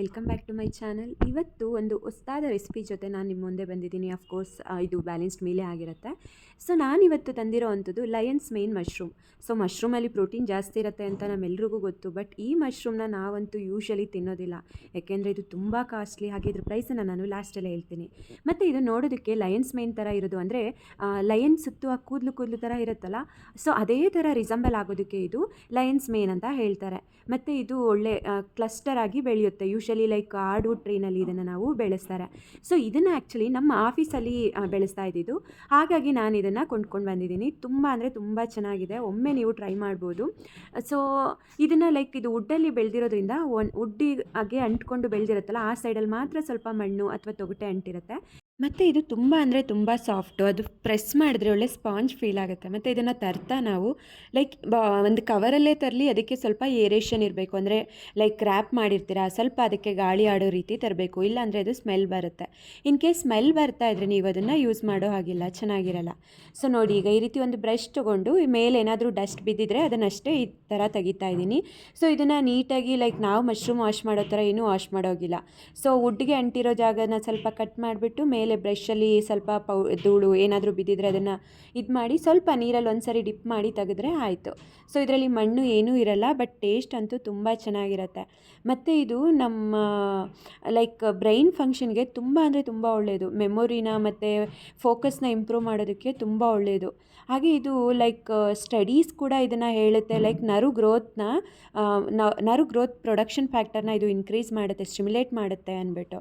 Welcome back to my channel ಇವತ್ತು ಒಂದು ಹೊಸ್ತಾದ recipe ಜೊತೆ ನಾನು ನಿಮ್ಮ ಮುಂದೆ ಬಂದಿದ್ದೀನಿ. ಅಫ್ಕೋರ್ಸ್ ಇದು ಬ್ಯಾಲೆನ್ಸ್ಡ್ ಮೀಲೇ ಆಗಿರುತ್ತೆ. ಸೊ ನಾನಿವತ್ತು ತಂದಿರೋ ಅಂಥದ್ದು ಲಯನ್ಸ್ ಮೇನ್ ಮಶ್ರೂಮ್ ಸೊ ಮಶ್ರೂಮಲ್ಲಿ ಪ್ರೋಟೀನ್ ಜಾಸ್ತಿ ಇರುತ್ತೆ ಅಂತ ನಮ್ಮೆಲ್ರಿಗೂ ಗೊತ್ತು. ಬಟ್ ಈ ಮಶ್ರೂಮ್ನ ನಾವಂತೂ ಯೂಶಲಿ ತಿನ್ನೋದಿಲ್ಲ. ಯಾಕೆಂದರೆ ಇದು ತುಂಬ ಕಾಸ್ಟ್ಲಿ ಹಾಗೆ ಇದ್ರ ಪ್ರೈಸನ್ನು ನಾನು ಲಾಸ್ಟಲ್ಲೇ ಹೇಳ್ತೀನಿ. ಮತ್ತು ಇದು ನೋಡೋದಕ್ಕೆ ಲಯನ್ಸ್ ಮೇನ್ ಥರ ಇರೋದು ಅಂದರೆ ಲಯನ್ ಸುತ್ತು ಆ ಕೂದಲು ಕೂದಲು ಥರ ಇರುತ್ತಲ್ಲ? ಸೊ ಅದೇ ಥರ ರಿಸಂಬಲ್ ಆಗೋದಕ್ಕೆ ಇದು ಲಯನ್ಸ್ ಮೇನ್ ಅಂತ ಹೇಳ್ತಾರೆ. ಮತ್ತು ಇದು ಒಳ್ಳೆ ಕ್ಲಸ್ಟರ್ ಆಗಿ ಬೆಳೆಯುತ್ತೆ. ಯೂಶಲಿ ಲೈಕ್ ಹಾರ್ಡ್ವುಡ್ ಟ್ರೀನಲ್ಲಿ ಇದನ್ನು ನಾವು ಬೆಳೆಸ್ತಾರೆ. ಸೊ ಇದನ್ನು ಆ್ಯಕ್ಚುಲಿ ನಮ್ಮ ಆಫೀಸಲ್ಲಿ ಬೆಳೆಸ್ತಾ ಇದ್ದಿದ್ದು. ಹಾಗಾಗಿ ನಾನು ಇದನ್ನು ಕೊಂಡ್ಕೊಂಡು ಬಂದಿದ್ದೀನಿ. ತುಂಬ ಅಂದರೆ ತುಂಬ ಚೆನ್ನಾಗಿದೆ. ಒಮ್ಮೆ ನೀವು ಟ್ರೈ ಮಾಡ್ಬೋದು. ಸೊ ಇದನ್ನು ಲೈಕ್ ಇದು ವುಡ್ಡಲ್ಲಿ ಬೆಳೆದಿರೋದ್ರಿಂದ ಒನ್ ವುಡ್ಡಿಗೆ ಅಂಟ್ಕೊಂಡು ಬೆಳೆದಿರುತ್ತಲ್ಲ, ಆ ಸೈಡಲ್ಲಿ ಮಾತ್ರ ಸ್ವಲ್ಪ ಮಣ್ಣು ಅಥವಾ ತೊಗಟೆ ಅಂಟಿರುತ್ತೆ. ಮತ್ತು ಇದು ತುಂಬ ಅಂದರೆ ತುಂಬ ಸಾಫ್ಟು ಅದು ಪ್ರೆಸ್ ಮಾಡಿದ್ರೆ ಒಳ್ಳೆ ಸ್ಪಾಂಜ್ ಫೀಲ್ ಆಗುತ್ತೆ. ಮತ್ತು ಇದನ್ನು ತರ್ತಾ ನಾವು ಲೈಕ್ ಬಾ, ಒಂದು ಕವರಲ್ಲೇ ತರಲಿ, ಅದಕ್ಕೆ ಸ್ವಲ್ಪ ಏರೇಷನ್ ಇರಬೇಕು. ಅಂದರೆ ಲೈಕ್ ರ್ಯಾಪ್ ಮಾಡಿರ್ತೀರಾ, ಸ್ವಲ್ಪ ಅದಕ್ಕೆ ಗಾಳಿ ಆಡೋ ರೀತಿ ತರಬೇಕು. ಇಲ್ಲಾಂದರೆ ಅದು ಸ್ಮೆಲ್ ಬರುತ್ತೆ. ಇನ್ ಕೇಸ್ ಸ್ಮೆಲ್ ಬರ್ತಾ ಇದ್ರೆ ನೀವು ಅದನ್ನು ಯೂಸ್ ಮಾಡೋ ಹಾಗಿಲ್ಲ, ಚೆನ್ನಾಗಿರಲ್ಲ. ಸೊ ನೋಡಿ, ಈಗ ಈ ರೀತಿ ಒಂದು ಬ್ರಷ್ ತೊಗೊಂಡು ಮೇಲೆ ಏನಾದರೂ ಡಸ್ಟ್ ಬಿದ್ದಿದ್ರೆ ಅದನ್ನಷ್ಟೇ ಈ ಥರ ತೆಗಿತಾ ಇದ್ದೀನಿ. ಸೊ ಇದನ್ನು ನೀಟಾಗಿ ಲೈಕ್ ನಾವು ಮಶ್ರೂಮ್ ವಾಶ್ ಮಾಡೋ ಥರ ಏನೂ ವಾಶ್ ಮಾಡೋಗಿಲ್ಲ. ಸೊ ವುಡ್ಗೆ ಅಂಟಿರೋ ಜಾಗನ ಸ್ವಲ್ಪ ಕಟ್ ಮಾಡಿಬಿಟ್ಟು, ಮೇಲೆ ಬ್ರಷಲ್ಲಿ ಸ್ವಲ್ಪ ಪೌ, ಧೂಳು ಏನಾದರೂ ಬಿದ್ದಿದ್ರೆ ಅದನ್ನು ಇದು ಮಾಡಿ ಸ್ವಲ್ಪ ನೀರಲ್ಲಿ ಒಂದು ಸರಿ ಡಿಪ್ ಮಾಡಿ ತೆಗೆದ್ರೆ ಆಯಿತು. ಸೊ, ಇದರಲ್ಲಿ ಮಣ್ಣು ಏನೂ ಇರಲ್ಲ, ಬಟ್ ಟೇಸ್ಟ್ ಅಂತೂ ತುಂಬ ಚೆನ್ನಾಗಿರುತ್ತೆ. ಮತ್ತು ಇದು ನಮ್ಮ, ಲೈಕ್ ಬ್ರೈನ್ ಫಂಕ್ಷನ್ಗೆ ತುಂಬ ಅಂದರೆ ತುಂಬ ಒಳ್ಳೆಯದು ಮೆಮೊರಿನ ಮತ್ತು ಫೋಕಸ್ನ ಇಂಪ್ರೂವ್ ಮಾಡೋದಕ್ಕೆ ತುಂಬ ಒಳ್ಳೆಯದು ಹಾಗೆ ಇದು ಲೈಕ್ ಸ್ಟಡೀಸ್ ಕೂಡ ಇದನ್ನು ಹೇಳುತ್ತೆ. ಲೈಕ್ ನರು ಗ್ರೋತ್ನ ನರು ಗ್ರೋತ್ ಪ್ರೊಡಕ್ಷನ್ ಫ್ಯಾಕ್ಟರ್ನ ಇದು ಇನ್ಕ್ರೀಸ್ ಮಾಡುತ್ತೆ, ಸ್ಟಿಮ್ಯುಲೇಟ್ ಮಾಡುತ್ತೆ ಅಂದ್ಬಿಟ್ಟು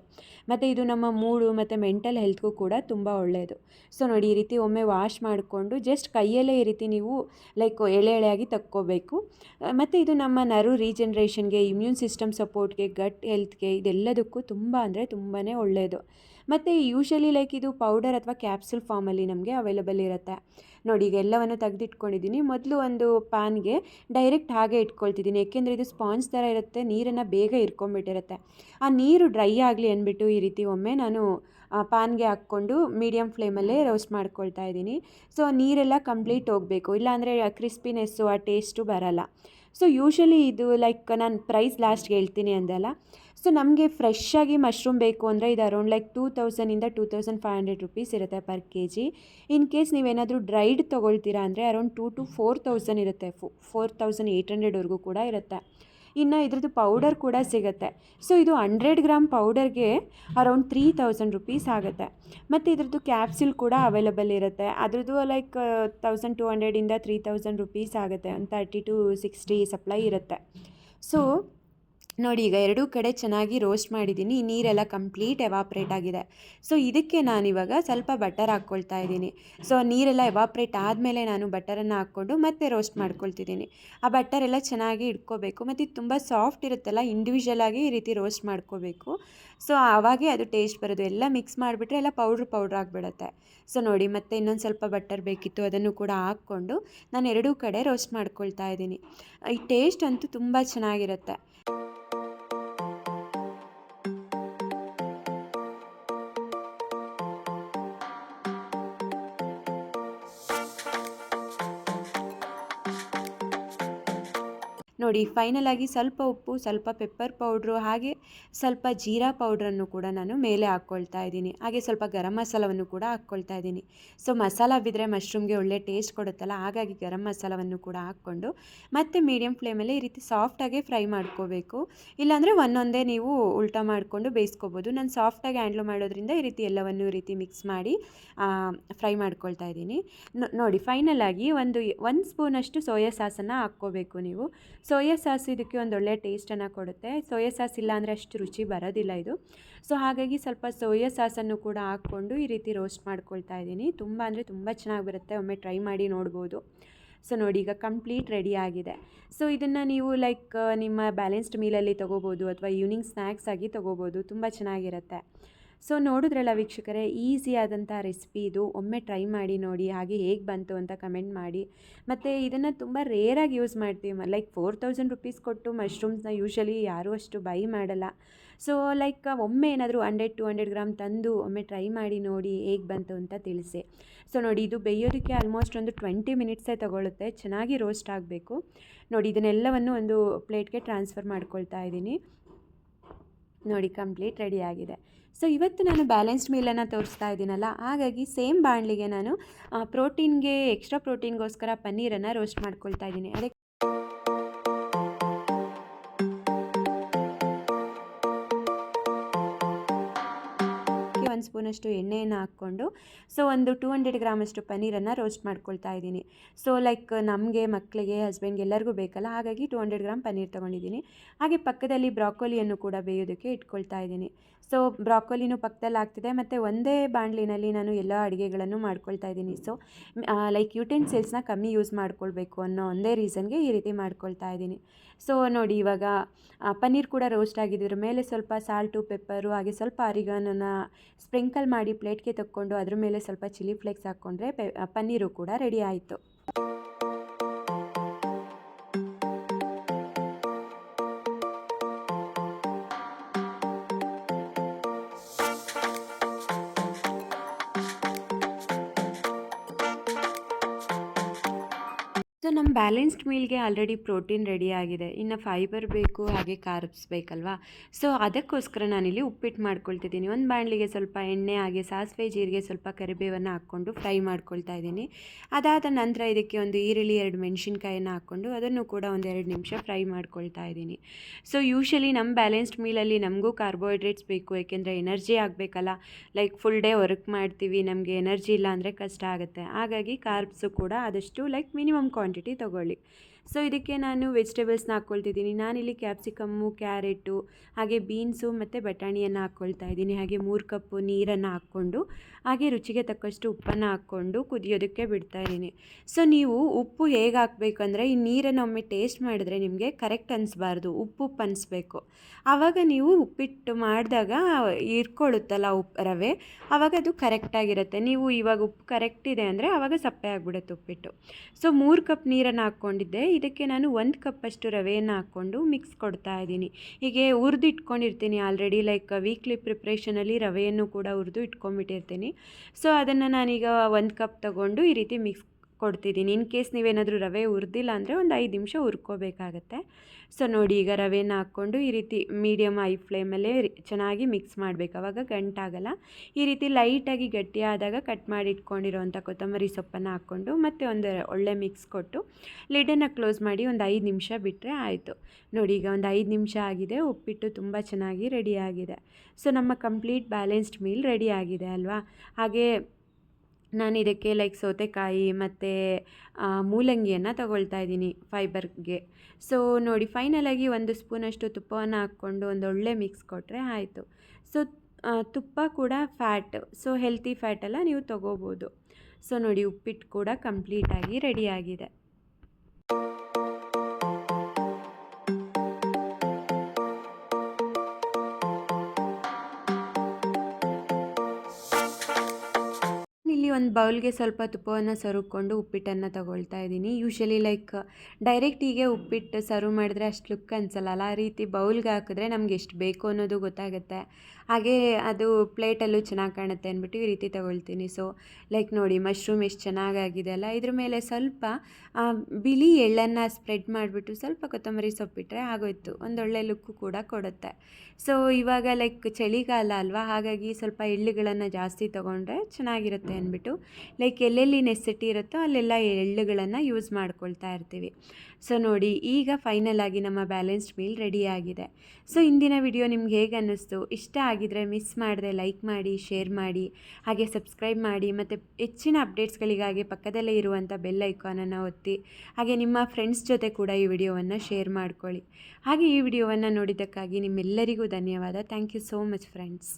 ಮತ್ತು ಇದು ನಮ್ಮ ಮೂಡು ಮತ್ತು ಮೆಂಟಲ್ ಹೆಲ್ತ್ಗೂ ಕೂಡ ತುಂಬ ಒಳ್ಳೆಯದು ಸೊ ನೋಡಿ, ಈ ರೀತಿ ಒಮ್ಮೆ ವಾಶ್ ಮಾಡಿಕೊಂಡು ಜಸ್ಟ್ ಕೈಯಲ್ಲೇ ಈ ರೀತಿ ನೀವು ಲೈಕ್ ಎಳೆ ಎಳೆಯಾಗಿ ತಕ್ಕೋಬೇಕು. ಮತ್ತು ಇದು ನಮ್ಮ ನರು ರೀಜನ್ರೇಷನ್ಗೆ ಇಮ್ಯೂನ್ ಸಿಸ್ಟಮ್ ಸಪೋರ್ಟ್ಗೆ ಗಟ್ ಹೆಲ್ತ್ಗೆ ಇದೆಲ್ಲದಕ್ಕೂ ತುಂಬ ಅಂದರೆ ತುಂಬಾ ಒಳ್ಳೆಯದು ಮತ್ತು ಯೂಶಲಿ ಲೈಕ್ ಇದು ಪೌಡರ್ ಅಥವಾ ಕ್ಯಾಪ್ಸುಲ್ ಫಾರ್ಮಲ್ಲಿ ನಮಗೆ ಅವೈಲಬಲ್ ಇರುತ್ತೆ. ನೋಡಿ, ಈಗ ಎಲ್ಲವನ್ನು ತೆಗೆದಿಟ್ಕೊಂಡಿದ್ದೀನಿ. ಮೊದಲು ಒಂದು ಪ್ಯಾನ್ಗೆ ಡೈರೆಕ್ಟ್ ಹಾಗೆ ಇಟ್ಕೊಳ್ತಿದ್ದೀನಿ. ಏಕೆಂದರೆ ಇದು ಸ್ಪಾಂಜ್ ಥರ ಇರುತ್ತೆ, ನೀರನ್ನು ಬೇಗ ಇರ್ಕೊಂಬಿಟ್ಟಿರುತ್ತೆ. ಆ ನೀರು ಡ್ರೈ ಆಗಲಿ ಅಂದ್ಬಿಟ್ಟು ಈ ರೀತಿ ಒಮ್ಮೆ ನಾನು ಪ್ಯಾನ್ಗೆ ಹಾಕ್ಕೊಂಡು ಮೀಡಿಯಮ್ ಫ್ಲೇಮಲ್ಲೇ ರೋಸ್ಟ್ ಮಾಡ್ಕೊಳ್ತಾ ಇದ್ದೀನಿ. ಸೊ ನೀರೆಲ್ಲ ಕಂಪ್ಲೀಟ್ ಹೋಗಬೇಕು. ಇಲ್ಲಾಂದರೆ ಕ್ರಿಸ್ಪಿನೆಸ್ಸು ಆ ಟೇಸ್ಟು ಬರಲ್ಲ. ಸೊ ಯೂಶ್ವಲಿ ಇದು ಲೈಕ್ ನಾನು ಪ್ರೈಸ್ ಲಾಸ್ಟ್ಗೆ ಹೇಳ್ತೀನಿ ಅಂದಲ್ಲ. ಸೊ ನಮಗೆ ಫ್ರೆಶ್ಶಾಗಿ ಮಶ್ರೂಮ್ ಬೇಕು ಅಂದರೆ ಇದು around like two ತೌಸಂಡಿಂದ two thousand five hundred rupees ಇರುತ್ತೆ per K G in case ನೀವೇನಾದರೂ ಡ್ರೈಡ್ ತೊಗೊಳ್ತೀರಾ ಅಂದರೆ around two to four thousand ಇರುತ್ತೆ. ಫೋ ಫೋರ್ ತೌಸಂಡ್ ಏಯ್ಟ್ ಹಂಡ್ರೆಡ್ವರೆಗೂ ಕೂಡ ಇರುತ್ತೆ. ಇನ್ನು ಇದ್ರದ್ದು ಪೌಡರ್ ಕೂಡ ಸಿಗುತ್ತೆ. ಸೊ ಇದು ಹಂಡ್ರೆಡ್ ಗ್ರಾಮ್ ಪೌಡರ್ಗೆ ಅರೌಂಡ್ ತ್ರೀ ತೌಸಂಡ್ ರುಪೀಸ್ ಆಗುತ್ತೆ. ಮತ್ತು ಇದ್ರದ್ದು ಕ್ಯಾಪ್ಸಿಲ್ ಕೂಡ ಅವೈಲಬಲ್ ಇರುತ್ತೆ. ಅದರದ್ದು ಲೈಕ್ ತೌಸಂಡ್ ಟು ಹಂಡ್ರೆಡಿಂದ ತ್ರೀ ತೌಸಂಡ್ ರುಪೀಸ್ ಆಗುತ್ತೆ ಒಂದು ತರ್ಟಿ ಟು ಸಿಕ್ಸ್ಟಿ ಸಪ್ಲೈ ಇರುತ್ತೆ. ಸೊ ನೋಡಿ, ಈಗ ಎರಡೂ ಕಡೆ ಚೆನ್ನಾಗಿ ರೋಸ್ಟ್ ಮಾಡಿದ್ದೀನಿ. ನೀರೆಲ್ಲ ಕಂಪ್ಲೀಟ್ ಎವಾಪ್ರೇಟ್ ಆಗಿದೆ. ಸೊ ಇದಕ್ಕೆ ನಾನಿವಾಗ ಸ್ವಲ್ಪ ಬಟರ್ ಹಾಕ್ಕೊಳ್ತಾ ಇದ್ದೀನಿ. ಸೊ ನೀರೆಲ್ಲ ಎವಾಪ್ರೇಟ್ ಆದಮೇಲೆ ನಾನು ಬಟರನ್ನು ಹಾಕ್ಕೊಂಡು ಮತ್ತೆ ರೋಸ್ಟ್ ಮಾಡ್ಕೊಳ್ತಿದ್ದೀನಿ. ಆ ಬಟರ್ ಎಲ್ಲ ಚೆನ್ನಾಗಿ ಇಟ್ಕೋಬೇಕು. ಮತ್ತು ಇದು ತುಂಬ ಸಾಫ್ಟ್ ಇರುತ್ತಲ್ಲ ಇಂಡಿವಿಜುವಲ್ ಆಗಿ ಈ ರೀತಿ ರೋಸ್ಟ್ ಮಾಡ್ಕೋಬೇಕು. ಸೊ ಆವಾಗೇ ಅದು ಟೇಸ್ಟ್ ಬರೋದು. ಎಲ್ಲ ಮಿಕ್ಸ್ ಮಾಡಿಬಿಟ್ರೆ ಎಲ್ಲ ಪೌಡ್ರ್ ಪೌಡ್ರ್ ಆಗಿಬಿಡುತ್ತೆ. ಸೊ ನೋಡಿ, ಮತ್ತೆ ಇನ್ನೊಂದು ಸ್ವಲ್ಪ ಬಟರ್ ಬೇಕಿತ್ತು ಅದನ್ನು ಕೂಡ ಹಾಕ್ಕೊಂಡು ನಾನು ಎರಡೂ ಕಡೆ ರೋಸ್ಟ್ ಮಾಡ್ಕೊಳ್ತಾ ಇದ್ದೀನಿ. ಈ ಟೇಸ್ಟ್ ಅಂತೂ ತುಂಬ ಚೆನ್ನಾಗಿರುತ್ತೆ. ನೋಡಿ ಫೈನಲ್ ಆಗಿ ಸ್ವಲ್ಪ ಉಪ್ಪು ಸ್ವಲ್ಪ ಪೆಪ್ಪರ್ ಪೌಡ್ರು ಹಾಗೆ ಸ್ವಲ್ಪ ಜೀರಾ ಪೌಡ್ರನ್ನು ಕೂಡ ನಾನು ಮೇಲೆ ಹಾಕ್ಕೊಳ್ತಾ ಇದ್ದೀನಿ. ಹಾಗೆ ಸ್ವಲ್ಪ ಗರಂ ಮಸಾಲವನ್ನು ಕೂಡ ಹಾಕ್ಕೊಳ್ತಾ ಇದ್ದೀನಿ. ಸೊ ಮಸಾಲ ಬಿದ್ದರೆ ಮಶ್ರೂಮ್ಗೆ ಒಳ್ಳೆ ಟೇಸ್ಟ್ ಕೊಡುತ್ತಲ್ಲ, ಹಾಗಾಗಿ ಗರಂ ಮಸಾಲವನ್ನು ಕೂಡ ಹಾಕ್ಕೊಂಡು ಮತ್ತೆ ಮೀಡಿಯಮ್ ಫ್ಲೇಮಲ್ಲಿ ಈ ರೀತಿ ಸಾಫ್ಟಾಗೆ ಫ್ರೈ ಮಾಡ್ಕೋಬೇಕು. ಇಲ್ಲಾಂದರೆ ಒಂದೊಂದೇ ನೀವು ಉಲ್ಟಾ ಮಾಡಿಕೊಂಡು ಬೇಯಿಸ್ಕೋಬೋದು. ನಾನು ಸಾಫ್ಟಾಗಿ ಹ್ಯಾಂಡ್ಲ್ ಮಾಡೋದ್ರಿಂದ ಈ ರೀತಿ ಎಲ್ಲವನ್ನು ಈ ರೀತಿ ಮಿಕ್ಸ್ ಮಾಡಿ ಫ್ರೈ ಮಾಡ್ಕೊಳ್ತಾ ಇದ್ದೀನಿ. ನೋಡಿ ಫೈನಲ್ ಆಗಿ ಒಂದು ಒಂದು ಸ್ಪೂನಷ್ಟು ಸೋಯಾ ಸಾಸನ್ನು ಹಾಕ್ಕೋಬೇಕು ನೀವು. ಸೋಯಾ ಸಾಸ್ ಇದಕ್ಕೆ ಒಂದು ಒಳ್ಳೆಯ ಟೇಸ್ಟನ್ನು ಕೊಡುತ್ತೆ. ಸೋಯಾ ಸಾಸ್ ಇಲ್ಲಾಂದರೆ ಅಷ್ಟು ರುಚಿ ಬರೋದಿಲ್ಲ ಇದು. ಸೊ ಹಾಗಾಗಿ ಸ್ವಲ್ಪ ಸೋಯಾ ಸಾಸನ್ನು ಕೂಡ ಹಾಕ್ಕೊಂಡು ಈ ರೀತಿ ರೋಸ್ಟ್ ಮಾಡ್ಕೊಳ್ತಾ ಇದ್ದೀನಿ. ತುಂಬ ಅಂದರೆ ತುಂಬ ಚೆನ್ನಾಗಿ ಬರುತ್ತೆ. ಒಮ್ಮೆ ಟ್ರೈ ಮಾಡಿ ನೋಡ್ಬೋದು. ಸೊ ನೋಡಿ ಈಗ ಕಂಪ್ಲೀಟ್ ರೆಡಿ ಆಗಿದೆ. ಸೊ ಇದನ್ನು ನೀವು ಲೈಕ್ ನಿಮ್ಮ ಬ್ಯಾಲೆನ್ಸ್ಡ್ ಮೀಲಲ್ಲಿ ತೊಗೋಬೋದು ಅಥವಾ ಈವ್ನಿಂಗ್ ಸ್ನ್ಯಾಕ್ಸ್ ಆಗಿ ತೊಗೋಬೋದು. ತುಂಬ ಚೆನ್ನಾಗಿರುತ್ತೆ. ಸೊ ನೋಡಿದ್ರಲ್ಲ ವೀಕ್ಷಕರೇ ಈಸಿ ಆದಂಥ ರೆಸಿಪಿ ಇದು. ಒಮ್ಮೆ ಟ್ರೈ ಮಾಡಿ ನೋಡಿ, ಹಾಗೆ ಹೇಗೆ ಬಂತು ಅಂತ ಕಮೆಂಟ್ ಮಾಡಿ. ಮತ್ತು ಇದನ್ನು ತುಂಬ ರೇರಾಗಿ ಯೂಸ್ ಮಾಡ್ತೀವಿ ಲೈಕ್ ಫೋರ್ ತೌಸಂಡ್ ರುಪೀಸ್ ಕೊಟ್ಟು ಮಶ್ರೂಮ್ಸ್ನ ಯೂಶಲಿ ಯಾರೂ ಅಷ್ಟು ಬೈ ಮಾಡಲ್ಲ. ಸೊ ಲೈಕ್ ಒಮ್ಮೆ ಏನಾದರೂ ಹಂಡ್ರೆಡ್ ಟು ಹಂಡ್ರೆಡ್ ಗ್ರಾಮ್ ತಂದು ಒಮ್ಮೆ ಟ್ರೈ ಮಾಡಿ ನೋಡಿ ಹೇಗೆ ಬಂತು ಅಂತ ತಿಳಿಸಿ. ಸೊ ನೋಡಿ ಇದು ಬೇಯೋದಕ್ಕೆ ಆಲ್ಮೋಸ್ಟ್ ಒಂದು ಟ್ವೆಂಟಿ ಮಿನಿಟ್ಸೇ ತಗೊಳ್ಳುತ್ತೆ ಚೆನ್ನಾಗಿ ರೋಸ್ಟ್ ಆಗಬೇಕು. ನೋಡಿ ಇದನ್ನೆಲ್ಲವನ್ನು ಒಂದು ಪ್ಲೇಟ್ಗೆ ಟ್ರಾನ್ಸ್ಫರ್ ಮಾಡ್ಕೊಳ್ತಾ ಇದ್ದೀನಿ. ನೋಡಿ ಕಂಪ್ಲೀಟ್ ರೆಡಿ ಆಗಿದೆ. ಸೊ ಇವತ್ತು ನಾನು ಬ್ಯಾಲೆನ್ಸ್ಡ್ ಮೀಲನ್ನು ತೋರಿಸ್ತಾ ಇದ್ದೀನಲ್ಲ, ಹಾಗಾಗಿ ಸೇಮ್ ಬಾಣಲಿಗೆ ನಾನು ಪ್ರೋಟೀನ್ಗೆ, ಎಕ್ಸ್ಟ್ರಾ ಪ್ರೋಟೀನ್ಗೋಸ್ಕರ ಪನ್ನೀರನ್ನು ರೋಸ್ಟ್ ಮಾಡ್ಕೊಳ್ತಾ ಇದ್ದೀನಿ. ಅದಕ್ಕೆ ಒಂದು ಸ್ಪೂನಷ್ಟು ಎಣ್ಣೆಯನ್ನು ಹಾಕ್ಕೊಂಡು, ಸೊ ಒಂದು ಟೂ ಹಂಡ್ರೆಡ್ ಗ್ರಾಮಷ್ಟು ಪನ್ನೀರನ್ನು ರೋಸ್ಟ್ ಮಾಡ್ಕೊಳ್ತಾ ಇದ್ದೀನಿ. ಸೊ ಲೈಕ್ ನಮಗೆ, ಮಕ್ಕಳಿಗೆ, ಹಸ್ಬೆಂಡ್ಗೆ ಎಲ್ಲರಿಗೂ ಬೇಕಲ್ಲ, ಹಾಗಾಗಿ ಟೂ ಹಂಡ್ರೆಡ್ ಗ್ರಾಮ್ ಪನ್ನೀರ್ ತೊಗೊಂಡಿದ್ದೀನಿ. ಹಾಗೆ ಪಕ್ಕದಲ್ಲಿ ಬ್ರಾಕೋಲಿಯನ್ನು ಕೂಡ ಬೇಯೋದಕ್ಕೆ ಇಟ್ಕೊಳ್ತಾ ಇದ್ದೀನಿ. ಸೊ ಬ್ರಾಕೊಲಿನೂ ಪಕ್ಕದಲ್ಲಿ ಆಗ್ತಿದೆ ಮತ್ತು ಒಂದೇ ಬಾಣಲಿನಲ್ಲಿ ನಾನು ಎಲ್ಲ ಅಡುಗೆಗಳನ್ನು ಮಾಡ್ಕೊಳ್ತಾ ಇದ್ದೀನಿ. ಸೊ ಲೈಕ್ ಯುಟೆನ್ಸಿಲ್ಸ್ನ ಕಮ್ಮಿ ಯೂಸ್ ಮಾಡ್ಕೊಳ್ಬೇಕು ಅನ್ನೋ ಒಂದೇ ರೀಸನ್ಗೆ ಈ ರೀತಿ ಮಾಡ್ಕೊಳ್ತಾ ಇದ್ದೀನಿ. ಸೊ, ನೋಡಿ ಇವಾಗ ಪನ್ನೀರ್ ಕೂಡ ರೋಸ್ಟ್ ಆಗಿದ್ರ ಮೇಲೆ ಸ್ವಲ್ಪ ಸಾಲ್ಟು ಪೆಪ್ಪರು ಹಾಗೆ ಸ್ವಲ್ಪ ಅರಿಗನನ್ನು ಸ್ಪ್ರಿಂಕಲ್ ಮಾಡಿ ಪ್ಲೇಟ್ಗೆ ತಕ್ಕೊಂಡು ಅದ್ರ ಮೇಲೆ ಸ್ವಲ್ಪ ಚಿಲ್ಲಿ ಫ್ಲೇಕ್ಸ್ ಹಾಕ್ಕೊಂಡ್ರೆ ಪನ್ನೀರು ಕೂಡ ರೆಡಿ ಆಯಿತು. ನಮ್ಮ ಬ್ಯಾಲೆನ್ಸ್ಡ್ ಮೀಲ್ಗೆ ಆಲ್ರೆಡಿ ಪ್ರೋಟೀನ್ ರೆಡಿ ಆಗಿದೆ. ಇನ್ನು ಫೈಬರ್ ಬೇಕು, ಹಾಗೆ ಕಾರ್ಬ್ಸ್ ಬೇಕಲ್ವಾ? ಸೊ, ಅದಕ್ಕೋಸ್ಕರ ನಾನಿಲ್ಲಿ ಉಪ್ಪಿಟ್ಟು ಮಾಡ್ಕೊಳ್ತಿದ್ದೀನಿ. ಒಂದು ಬಾಣಲಿಗೆ ಸ್ವಲ್ಪ ಎಣ್ಣೆ, ಹಾಗೆ ಸಾಸಿವೆ, ಜೀರಿಗೆ ಸ್ವಲ್ಪ ಕರಿಬೇವನ್ನು ಹಾಕ್ಕೊಂಡು ಫ್ರೈ ಮಾಡ್ಕೊಳ್ತಾ ಇದ್ದೀನಿ. ಅದಾದ ನಂತರ ಇದಕ್ಕೆ ಒಂದು ಈರುಳ್ಳಿ, ಎರಡು ಮೆಣಸಿನ್ಕಾಯನ್ನು ಹಾಕ್ಕೊಂಡು ಅದನ್ನು ಕೂಡ ಒಂದು ಎರಡು ನಿಮಿಷ ಫ್ರೈ ಮಾಡ್ಕೊಳ್ತಾ ಇದ್ದೀನಿ. ಸೊ, ಯೂಶಲಿ ನಮ್ಮ ಬ್ಯಾಲೆನ್ಸ್ಡ್ ಮೀಲಲ್ಲಿ ನಮಗೂ ಕಾರ್ಬೋಹೈಡ್ರೇಟ್ಸ್ ಬೇಕು, ಏಕೆಂದರೆ ಎನರ್ಜಿ ಆಗಬೇಕಲ್ಲ. ಲೈಕ್ ಫುಲ್ ಡೇ ವರ್ಕ್ ಮಾಡ್ತೀವಿ, ನಮಗೆ ಎನರ್ಜಿ ಇಲ್ಲ ಅಂದರೆ ಕಷ್ಟ ಆಗುತ್ತೆ. ಹಾಗಾಗಿ ಕಾರ್ಬ್ಸು ಕೂಡ ಆದಷ್ಟು ಲೈಕ್ ಮಿನಿಮಮ್ ಕ್ವಾಂಟಿಟಿ ಕ್ವಾಂಟಿಟಿ ತೊಗೊಳ್ಳಿ. ಸೊ ಇದಕ್ಕೆ ನಾನು ವೆಜಿಟೇಬಲ್ಸ್ನ ಹಾಕ್ಕೊಳ್ತಿದ್ದೀನಿ ನಾನಿಲ್ಲಿ ಕ್ಯಾಪ್ಸಿಕಮ್ಮು ಕ್ಯಾರೆಟು ಹಾಗೆ ಬೀನ್ಸು ಮತ್ತು ಬಟಾಣಿಯನ್ನು ಹಾಕ್ಕೊಳ್ತಾ ಇದ್ದೀನಿ. ಹಾಗೆ ಮೂರು ಕಪ್ಪು ನೀರನ್ನು ಹಾಕ್ಕೊಂಡು, ಹಾಗೆ ರುಚಿಗೆ ತಕ್ಕಷ್ಟು ಉಪ್ಪನ್ನು ಹಾಕ್ಕೊಂಡು ಕುದಿಯೋದಕ್ಕೆ ಬಿಡ್ತಾ ಇದ್ದೀನಿ. ಸೊ ನೀವು ಉಪ್ಪು ಹೇಗೆ ಹಾಕಬೇಕು ಅಂದರೆ, ಈ ನೀರನ್ನು ಒಮ್ಮೆ ಟೇಸ್ಟ್ ಮಾಡಿದ್ರೆ ನಿಮಗೆ ಕರೆಕ್ಟ್ ಅನಿಸ್ಬಾರ್ದು. ಉಪ್ಪು ಉಪ್ಪು ಅನಿಸ್ಬೇಕು. ಆವಾಗ ನೀವು ಉಪ್ಪಿಟ್ಟು ಮಾಡಿದಾಗ ಇರ್ಕೊಳ್ಳುತ್ತಲ್ಲ ಉಪ್ಪು ರವೆ, ಆವಾಗ ಅದು ಕರೆಕ್ಟಾಗಿರುತ್ತೆ ನೀವು ಇವಾಗ ಉಪ್ಪು ಕರೆಕ್ಟ್ ಇದೆ ಅಂದರೆ, ಆವಾಗ ಸಪ್ಪೆ ಆಗಿಬಿಡುತ್ತೆ ಉಪ್ಪಿಟ್ಟು. ಸೊ ಮೂರು ಕಪ್ ನೀರನ್ನು ಹಾಕ್ಕೊಂಡಿದ್ದೆ. ಇದಕ್ಕೆ ನಾನು ಒಂದು ಕಪ್ಪಷ್ಟು ರವೆಯನ್ನು ಹಾಕ್ಕೊಂಡು ಮಿಕ್ಸ್ ಕೊಡ್ತಾ ಇದ್ದೀನಿ. ಹೀಗೆ ಹುರಿದು ಇಟ್ಕೊಂಡಿರ್ತೀನಿ ಆಲ್ರೆಡಿ ಲೈಕ್ ವೀಕ್ಲಿ ಪ್ರಿಪ್ರೇಷನಲ್ಲಿ ರವೆಯನ್ನು ಕೂಡ ಹುರಿದು ಇಟ್ಕೊಂಡ್ಬಿಟ್ಟಿರ್ತೀನಿ. ಸೊ ಅದನ್ನು ನಾನೀಗ ಒಂದು ಕಪ್ ತಗೊಂಡು ಈ ರೀತಿ ಮಿಕ್ಸ್ ಕೊಡ್ತಿದ್ದೀನಿ. ಇನ್ ಕೇಸ್ ನೀವೇನಾದರೂ ರವೆ ಹುರಿದಿಲ್ಲ ಅಂದರೆ ಒಂದು ಐದು ನಿಮಿಷ ಹುರ್ಕೋಬೇಕಾಗತ್ತೆ. ಸೊ ನೋಡಿ, ಈಗ ರವೆನ ಹಾಕ್ಕೊಂಡು ಈ ರೀತಿ ಮೀಡಿಯಮ್ ಐ ಫ್ಲೇಮಲ್ಲೇ ಚೆನ್ನಾಗಿ ಮಿಕ್ಸ್ ಮಾಡಬೇಕು. ಆವಾಗ ಗಂಟಾಗಲ್ಲ. ಈ ರೀತಿ ಲೈಟಾಗಿ ಗಟ್ಟಿಯಾದಾಗ ಕಟ್ ಮಾಡಿ ಇಟ್ಕೊಂಡಿರೋವಂಥ ಕೊತ್ತಂಬರಿ ಸೊಪ್ಪನ್ನು ಹಾಕ್ಕೊಂಡು ಮತ್ತೆ ಒಂದು ಒಳ್ಳೆ ಮಿಕ್ಸ್ ಕೊಟ್ಟು ಲಿಡನ್ನು ಕ್ಲೋಸ್ ಮಾಡಿ ಒಂದು ಐದು ನಿಮಿಷ ಬಿಟ್ಟರೆ ಆಯಿತು. ನೋಡಿ, ಈಗ ಒಂದು ಐದು ನಿಮಿಷ ಆಗಿದೆ. ಉಪ್ಪಿಟ್ಟು ತುಂಬ ಚೆನ್ನಾಗಿ ರೆಡಿ ಆಗಿದೆ. ಸೊ ನಮ್ಮ ಕಂಪ್ಲೀಟ್ ಬ್ಯಾಲೆನ್ಸ್ಡ್ ಮೀಲ್ ರೆಡಿ ಆಗಿದೆ ಅಲ್ವಾ? ಹಾಗೆ ನಾನು ಇದಕ್ಕೆ ಲೈಕ್ ಸೌತೆಕಾಯಿ ಮತ್ತು ಮೂಲಂಗಿಯನ್ನು ತಗೊಳ್ತಾ ಇದ್ದೀನಿ ಫೈಬರ್ಗೆ ಸೊ ನೋಡಿ ಫೈನಲಾಗಿ ಒಂದು ಸ್ಪೂನಷ್ಟು ತುಪ್ಪವನ್ನು ಹಾಕ್ಕೊಂಡು ಒಂದು ಒಳ್ಳೆ ಮಿಕ್ಸ್ ಕೊಟ್ಟರೆ ಆಯಿತು. ಸೊ ತುಪ್ಪ ಕೂಡ ಫ್ಯಾಟ್ ಸೊ ಹೆಲ್ತಿ ಫ್ಯಾಟೆಲ್ಲ ನೀವು ತೊಗೋಬೋದು. ಸೊ ನೋಡಿ ಉಪ್ಪಿಟ್ಟು ಕೂಡ ಕಂಪ್ಲೀಟಾಗಿ ರೆಡಿಯಾಗಿದೆ ಒಂದು ಬೌಲ್ಗೆ ಸ್ವಲ್ಪ ತುಪ್ಪವನ್ನು ಸರುಕೊಂಡು ಉಪ್ಪಿಟ್ಟನ್ನು ತಗೊಳ್ತಾ ಇದ್ದೀನಿ. ಯೂಶಲಿ ಲೈಕ್ ಡೈರೆಕ್ಟ್ ಹೀಗೆ ಉಪ್ಪಿಟ್ಟು ಸರ್ವ್ ಮಾಡಿದ್ರೆ ಅಷ್ಟು ಲುಕ್ ಅನ್ಸಲ್ಲ ಆ ರೀತಿ ಬೌಲ್ಗೆ ಹಾಕಿದ್ರೆ ನಮ್ಗೆ ಎಷ್ಟು ಬೇಕು ಅನ್ನೋದು ಗೊತ್ತಾಗುತ್ತೆ. ಹಾಗೆ ಅದು ಪ್ಲೇಟಲ್ಲೂ ಚೆನ್ನಾಗಿ ಕಾಣುತ್ತೆ ಅಂದ್ಬಿಟ್ಟು ಈ ರೀತಿ ತಗೊಳ್ತೀನಿ. ಸೊ ಲೈಕ್ ನೋಡಿ ಮಶ್ರೂಮ್ ಎಷ್ಟು ಚೆನ್ನಾಗಾಗಿದೆ ಅಲ್ಲ? ಇದ್ರ ಮೇಲೆ ಸ್ವಲ್ಪ ಬಿಳಿ ಎಳ್ಳನ್ನು ಸ್ಪ್ರೆಡ್ ಮಾಡಿಬಿಟ್ಟು ಸ್ವಲ್ಪ ಕೊತ್ತಂಬರಿ ಸೊಪ್ಪಿಟ್ಟರೆ ಆಗೋಯ್ತು. ಒಂದೊಳ್ಳೆ ಲುಕ್ಕು ಕೂಡ ಕೊಡುತ್ತೆ. ಸೊ ಇವಾಗ ಲೈಕ್ ಚಳಿಗಾಲ ಅಲ್ವಾ? ಹಾಗಾಗಿ ಸ್ವಲ್ಪ ಎಳ್ಳುಗಳನ್ನು ಜಾಸ್ತಿ ತೊಗೊಂಡ್ರೆ ಚೆನ್ನಾಗಿರುತ್ತೆ ಅಂದ್ಬಿಟ್ಟು ಲೈಕ್ ಎಲ್ಲೆಲ್ಲಿ ನೆಸಿಟಿ ಇರುತ್ತೋ ಅಲ್ಲೆಲ್ಲ ಎಳ್ಳುಗಳನ್ನು ಯೂಸ್ ಮಾಡ್ಕೊಳ್ತಾ ಇರ್ತೀವಿ. ಸೊ ನೋಡಿ, ಈಗ ಫೈನಲ್ ಆಗಿ ನಮ್ಮ ಬ್ಯಾಲೆನ್ಸ್ಡ್ ಮೀಲ್ ರೆಡಿ ಆಗಿದೆ. ಸೊ ಇಂದಿನ ವಿಡಿಯೋ ನಿಮ್ಗೆ ಹೇಗೆ ಅನ್ನಿಸ್ತು? ಇಷ್ಟ ಆಗಿದರೆ ಮಿಸ್ ಮಾಡದೆ ಲೈಕ್ ಮಾಡಿ ಶೇರ್ ಮಾಡಿ, ಹಾಗೆ ಸಬ್ಸ್ಕ್ರೈಬ್ ಮಾಡಿ, ಮತ್ತು ಹೆಚ್ಚಿನ ಅಪ್ಡೇಟ್ಸ್ಗಳಿಗಾಗಿ ಪಕ್ಕದಲ್ಲೇ ಇರುವಂಥ ಬೆಲ್ ಐಕಾನನ್ನು ಒತ್ತಿ, ಹಾಗೆ ನಿಮ್ಮ ಫ್ರೆಂಡ್ಸ್ ಜೊತೆ ಕೂಡ ಈ ವಿಡಿಯೋವನ್ನು ಶೇರ್ ಮಾಡ್ಕೊಳ್ಳಿ. ಹಾಗೆ ಈ ವಿಡಿಯೋವನ್ನು ನೋಡಿದ್ದಕ್ಕಾಗಿ ನಿಮ್ಮೆಲ್ಲರಿಗೂ ಧನ್ಯವಾದ. Thank you so much friends